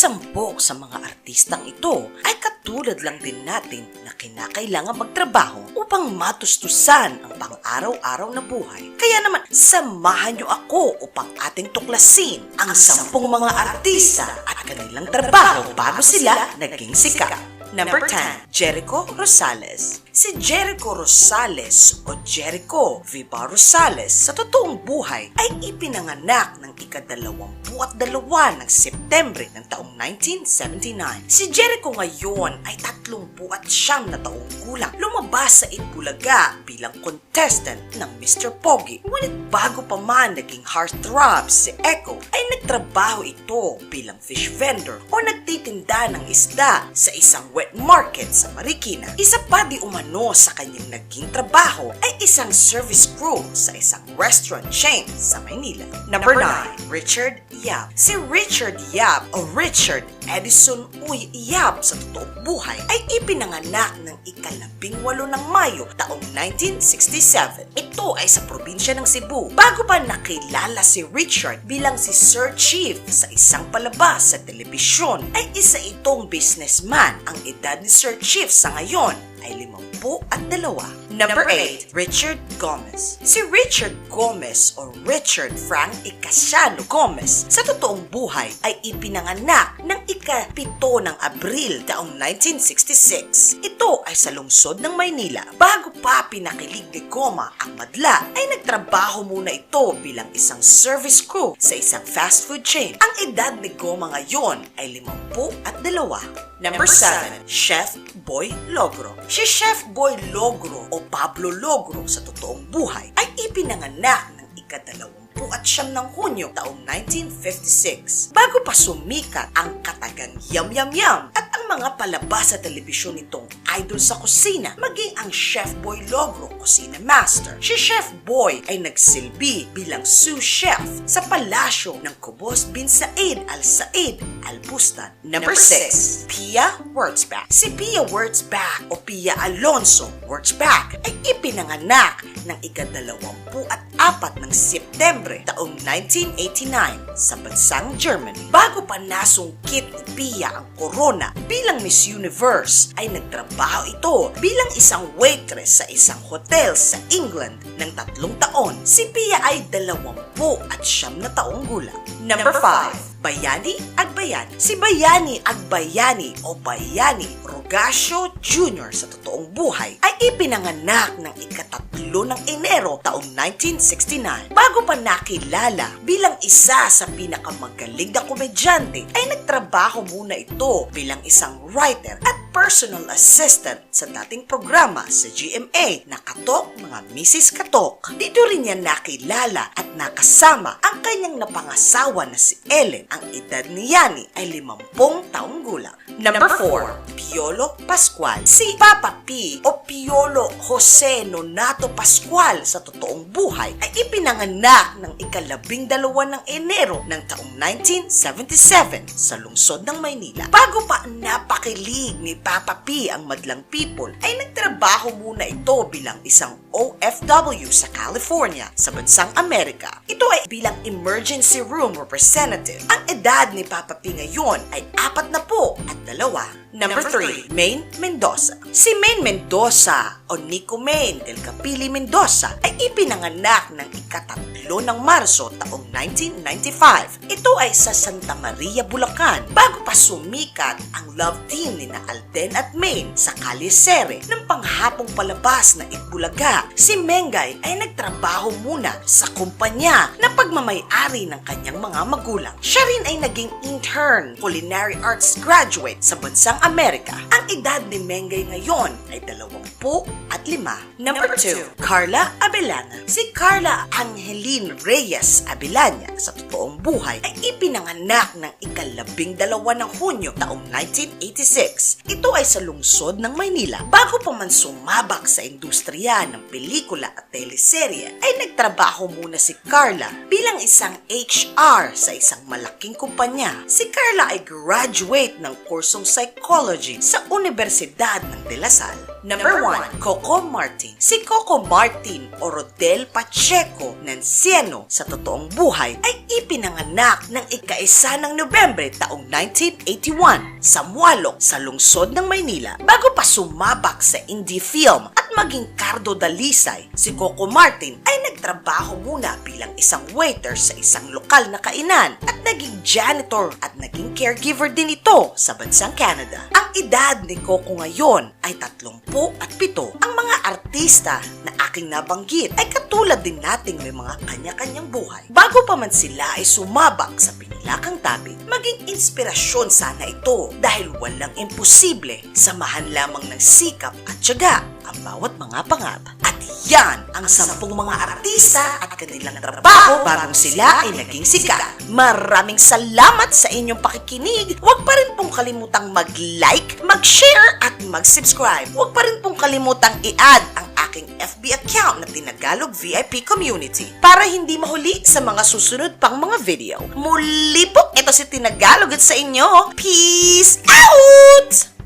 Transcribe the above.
sampok sa mga artistang ito ay katulad lang din natin na kinakailangan magtrabaho upang matustusan ang pang-araw-araw na buhay. Kaya naman, samahan niyo ako upang ating tuklasin ang sampung mga artista at kanilang trabaho bago sila naging sikat. Number 10, Jericho Rosales. Si Jericho Rosales o Jericho Viva Rosales sa totoong buhay ay ipinanganak ng ikadalawampu at dalawa ng Setyembre ng taong 1979. Si Jericho ngayon ay tatlumpu at siyam na taong gulang. Lumabas sa Itbulaga bilang contestant ng Mr. Pogi. Ngunit bago pa man naging heartthrob si Echo ay nagtrabaho ito bilang fish vendor o nagtitinda ng isda sa isang wet market sa Marikina. Isa pa di umano sa kanyang naging trabaho ay isang service crew sa isang restaurant chain sa Maynila. Number 9, Richard Yap. Si Richard Yap o Richard Edison Uy Yap sa totoong buhay ay ipinanganak ng ikalabing walo ng Mayo taong 1967. Ito ay sa probinsya ng Cebu. Bago pa nakilala si Richard bilang si Sir Chief sa isang palabas sa telebisyon ay isa itong businessman. Ang edad ni Sir Chief sa ngayon ay limampu at dalawa. Number 8, Richard Gomez. Si Richard Gomez o Richard Frank Icasiano Gomez sa totoong buhay ay ipinanganak ng ikapito ng Abril taong 1966. Ito ay sa lungsod ng Maynila. Bago pa pinakilig ni Goma ang madla ay nagtrabaho muna ito bilang isang service crew sa isang fast food chain. Ang edad ni Goma ngayon ay limampu at dalawa. Number 7, Chef Boy Logro. Si Chef Boy Logro o Pablo Logro sa totoong buhay ay ipinanganak ng ikadalawampu at siyam ng Hunyo taong 1956. Bago pa sumikat ang katagang Yum Yum Yum at ang mga palabas sa telebisyon nitong Idol sa Kusina, maging ang Chef Boy Logro Kusina Master. Si Chef Boy ay nagsilbi bilang sous chef sa palasyo ng Kubos bin Said Al Said Al Bustan. Number 6, Pia Wurtzbach. Si Pia Wurtzbach o Pia Alonso Wurtzbach ay ipinanganak ng ikadalawampu at apat ng Setyembre taong 1989 sa bansang Germany. Bago pa nasungkit ni Pia ang corona bilang Miss Universe, ay nagtrabaho ito bilang isang waitress sa isang hotel sa England ng tatlong taon. Si Pia ay dalawampu at siyam na taong gulang. Number 5, Bayani Agbayani. Si Bayani Agbayani o Bayani Rogasio Jr. sa totoong buhay ay ipinanganak ng ikatatlo ng Enero taong 1969. Bago pa nakilala bilang isa sa pinakamagaling na komedyante ay nagtrabaho muna ito bilang isang writer at personal assistant sa dating programa sa GMA na Katok mga Mrs. Katok. Dito rin niya nakilala at nakasama ang kanyang napangasawa na si Ellen. Ang edad ni Yani ay 50 taong gulang. Number 4, Piolo Pascual. Si Papa P o Piolo Jose Nonato Pascual sa totoong buhay ay ipinanganak ng ikalabing dalawa ng Enero ng taong 1977 sa lungsod ng Maynila. Bago pa napakilig ni Papa P ang madlang people ay nagtrabaho muna ito bilang isang OFW sa California sa bansang Amerika. Ito ay bilang emergency room representative. Ang edad ni Papa P ngayon ay apat na po at dalawa. Number 3, Maine Mendoza. Si Maine Mendoza o Nico Maine del Capili Mendoza ay ipinanganak ng ikatatlo ng Marso taong 1995. Ito ay sa Santa Maria, Bulacan bago pa sumikat ang love team ni na Alden at Maine sa Kalisere ng panghapong palabas na Itbulaga. Si Mengay ay nagtrabaho muna sa kumpanya na pagmamayari ng kanyang mga magulang. Siya rin ay naging intern, culinary arts graduate sa bansang Amerika. Ang edad ni Mengay ngayon ay 20 at 5. Number 2, Carla Abelana. Si Carla Angeline Reyes Abelana sa totoong buhay ay ipinanganak ng ikalabing dalawa ng Hunyo taong 1986. Ito ay sa lungsod ng Maynila. Bago pa man sumabak sa industriya ng pelikula at teleserye ay nagtrabaho muna si Carla bilang isang HR sa isang malaking kumpanya. Si Carla ay graduate ng kursong psychology sa Universidad ng De La Salle. Number 1, Coco Martin. Si Coco Martin o Rodel Pacheco Nanciano sa totoong buhay ay ipinanganak ng ika-isa ng Nobyembre taong 1981 sa Mualok sa lungsod ng Maynila. Bago pa sumabak sa indie film maging Cardo Dalisay, si Coco Martin ay nagtrabaho muna bilang isang waiter sa isang lokal na kainan at naging janitor at naging caregiver din ito sa bansang Canada. Ang edad ni Coco ngayon ay 30 at 7. Ang mga artista na aking nabanggit ay katulad din nating may mga kanya-kanyang buhay. Bago pa man sila ay sumabak sa pinilakang tabi, maging inspirasyon sana ito dahil walang imposible. Samahan lamang ng sikap at tiyaga ang bawat mga pangarap. At yan ang sampung mga artista at kanilang trabaho bagong sila ay naging sikat. Maraming salamat sa inyong pakikinig. Huwag pa rin pong kalimutang mag-like, mag-share at mag-subscribe. Huwag pa rin pong kalimutang i-add ang aking FB account na Tinagalog VIP Community para hindi mahuli sa mga susunod pang mga video. Muli po, ito si Tinagalog at sa inyo. Peace out!